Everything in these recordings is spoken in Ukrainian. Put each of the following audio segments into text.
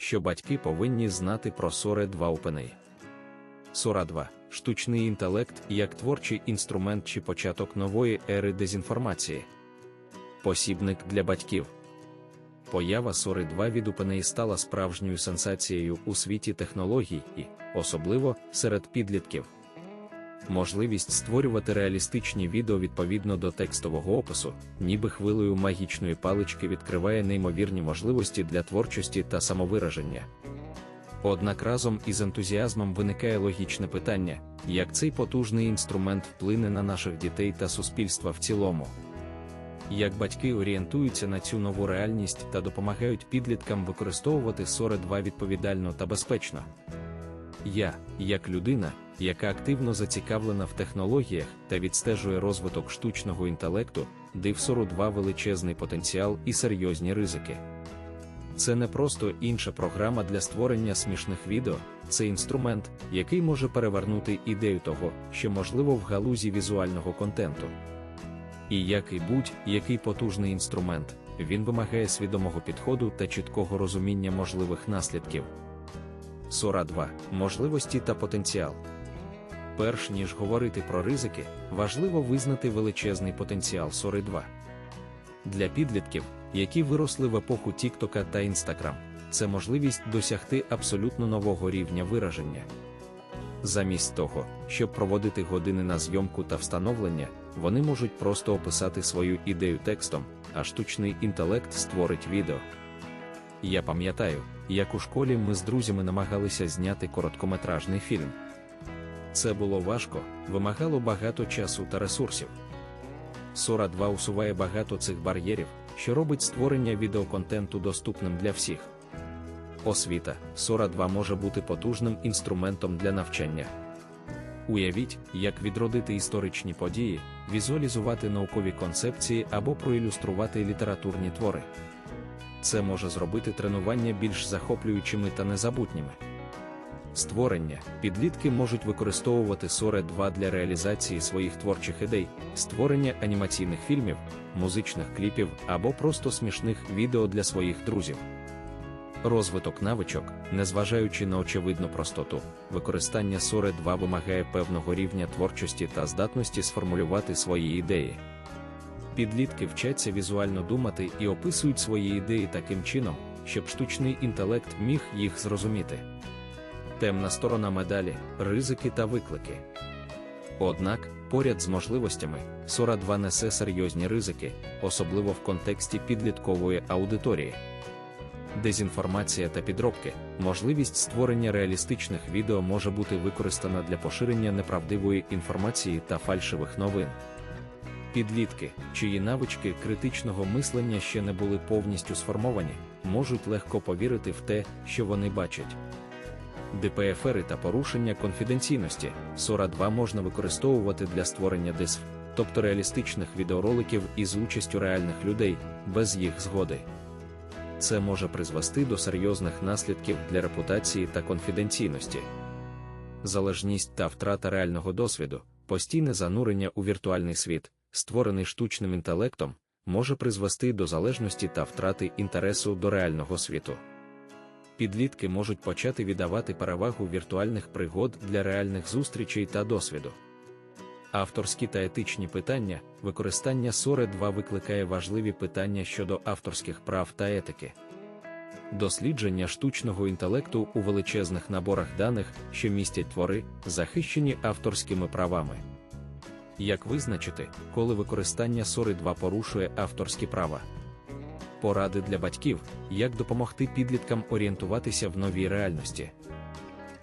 що батьки повинні знати про Соре 2 OpenAI. Сора 2 штучний інтелект як творчий інструмент чи початок нової ери дезінформації. Посібник для батьків. Поява Сори 2 від OpenAI стала справжньою сенсацією у світі технологій і, особливо, серед підлітків. Можливість створювати реалістичні відео відповідно до текстового опису, ніби хвилею магічної палички відкриває неймовірні можливості для творчості та самовираження. Однак разом із ентузіазмом виникає логічне питання, як цей потужний інструмент вплине на наших дітей та суспільства в цілому. Як батьки орієнтуються на цю нову реальність та допомагають підліткам використовувати Соре 2 відповідально та безпечно. Я, як людина, яка активно зацікавлена в технологіях та відстежує розвиток штучного інтелекту, див Сору 2 величезний потенціал і серйозні ризики. Це не просто інша програма для створення смішних відео, це інструмент, який може перевернути ідею того, що можливо в галузі візуального контенту. І як і будь-який потужний інструмент, він вимагає свідомого підходу та чіткого розуміння можливих наслідків. Сора 2. Можливості та потенціал. Перш ніж говорити про ризики, важливо визнати величезний потенціал Сори 2. Для підлітків, які виросли в епоху Тіктока та Інстаграм, це можливість досягти абсолютно нового рівня вираження. Замість того, щоб проводити години на зйомку та встановлення, вони можуть просто описати свою ідею текстом, а штучний інтелект створить відео. Я пам'ятаю, як у школі ми з друзями намагалися зняти короткометражний фільм. Це було важко, вимагало багато часу та ресурсів. Сора 2 усуває багато цих бар'єрів, що робить створення відеоконтенту доступним для всіх. Освіта Сора 2 може бути потужним інструментом для навчання. Уявіть, як відродити історичні події, візуалізувати наукові концепції або проілюструвати літературні твори. Це може зробити тренування більш захоплюючими та незабутніми. Створення підлітки можуть використовувати Соре 2 для реалізації своїх творчих ідей, створення анімаційних фільмів, музичних кліпів або просто смішних відео для своїх друзів. Розвиток навичок, незважаючи на очевидну простоту, використання Соре 2 вимагає певного рівня творчості та здатності сформулювати свої ідеї. Підлітки вчаться візуально думати і описують свої ідеї таким чином, щоб штучний інтелект міг їх зрозуміти. Темна сторона медалі, ризики та виклики. Однак, поряд з можливостями, Сора 2 несе серйозні ризики, особливо в контексті підліткової аудиторії. Дезінформація та підробки, можливість створення реалістичних відео може бути використана для поширення неправдивої інформації та фальшивих новин. Підлітки, чиї навички критичного мислення ще не були повністю сформовані, можуть легко повірити в те, що вони бачать. ДПФРи та порушення конфіденційності Сора 2 можна використовувати для створення дисф, тобто реалістичних відеороликів із участю реальних людей, без їх згоди. Це може призвести до серйозних наслідків для репутації та конфіденційності. Залежність та втрата реального досвіду, постійне занурення у віртуальний світ, створений штучним інтелектом, може призвести до залежності та втрати інтересу до реального світу. Підлітки можуть почати віддавати перевагу віртуальних пригод для реальних зустрічей та досвіду. Авторські та етичні питання, використання Соре 2 викликає важливі питання щодо авторських прав та етики. Дослідження штучного інтелекту у величезних наборах даних, що містять твори, захищені авторськими правами. Як визначити, коли використання Сори 2 порушує авторські права? Поради для батьків, як допомогти підліткам орієнтуватися в новій реальності.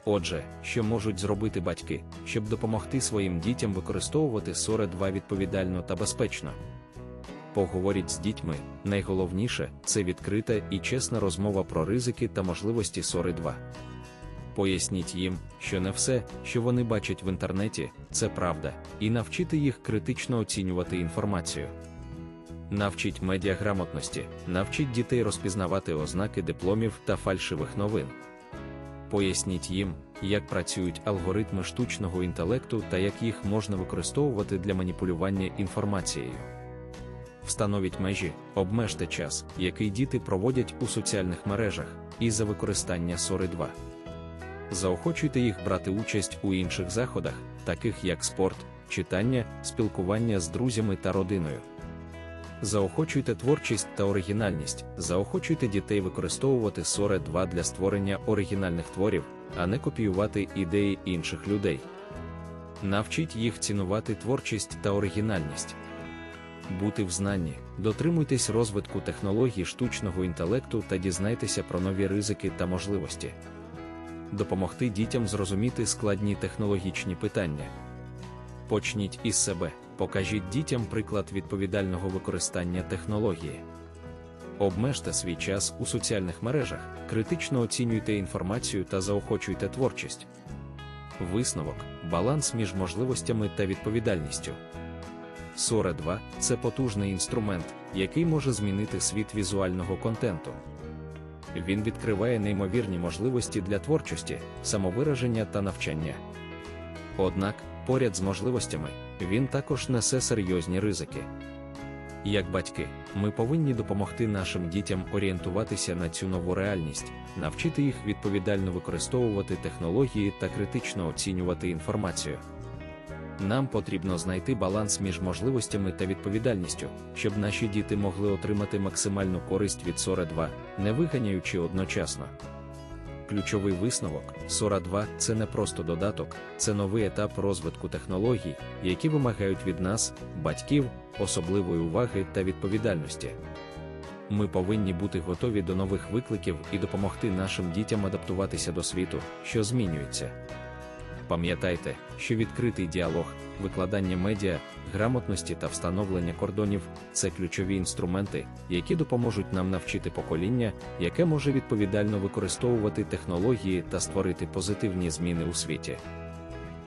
Отже, що можуть зробити батьки, щоб допомогти своїм дітям використовувати Соре 2 відповідально та безпечно. Поговоріть з дітьми, найголовніше це відкрита і чесна розмова про ризики та можливості Сори 2. Поясніть їм, що не все, що вони бачать в інтернеті, це правда, і навчити їх критично оцінювати інформацію. Навчіть медіаграмотності, навчіть дітей розпізнавати ознаки дипломів та фальшивих новин. Поясніть їм, як працюють алгоритми штучного інтелекту та як їх можна використовувати для маніпулювання інформацією. Встановіть межі, обмежте час, який діти проводять у соціальних мережах, і за використання Сори 2. Заохочуйте їх брати участь у інших заходах, таких як спорт, читання, спілкування з друзями та родиною. Заохочуйте творчість та оригінальність, заохочуйте дітей використовувати Соре 2 для створення оригінальних творів, а не копіювати ідеї інших людей. Навчіть їх цінувати творчість та оригінальність. Бути в знанні, дотримуйтесь розвитку технологій штучного інтелекту та дізнайтеся про нові ризики та можливості. Допомогти дітям зрозуміти складні технологічні питання. Почніть із себе, покажіть дітям приклад відповідального використання технології. Обмежте свій час у соціальних мережах, критично оцінюйте інформацію та заохочуйте творчість. Висновок баланс між можливостями та відповідальністю. Соре 2 це потужний інструмент, який може змінити світ візуального контенту. Він відкриває неймовірні можливості для творчості, самовираження та навчання. Однак, поряд з можливостями, він також несе серйозні ризики. Як батьки, ми повинні допомогти нашим дітям орієнтуватися на цю нову реальність, навчити їх відповідально використовувати технології та критично оцінювати інформацію. Нам потрібно знайти баланс між можливостями та відповідальністю, щоб наші діти могли отримати максимальну користь від Сора 2, не виганяючи одночасно. Ключовий висновок Сора 2 це не просто додаток, це новий етап розвитку технологій, які вимагають від нас, батьків, особливої уваги та відповідальності. Ми повинні бути готові до нових викликів і допомогти нашим дітям адаптуватися до світу, що змінюється. Пам'ятайте, що відкритий діалог, викладання медіа, грамотності та встановлення кордонів це ключові інструменти, які допоможуть нам навчити покоління, яке може відповідально використовувати технології та створити позитивні зміни у світі.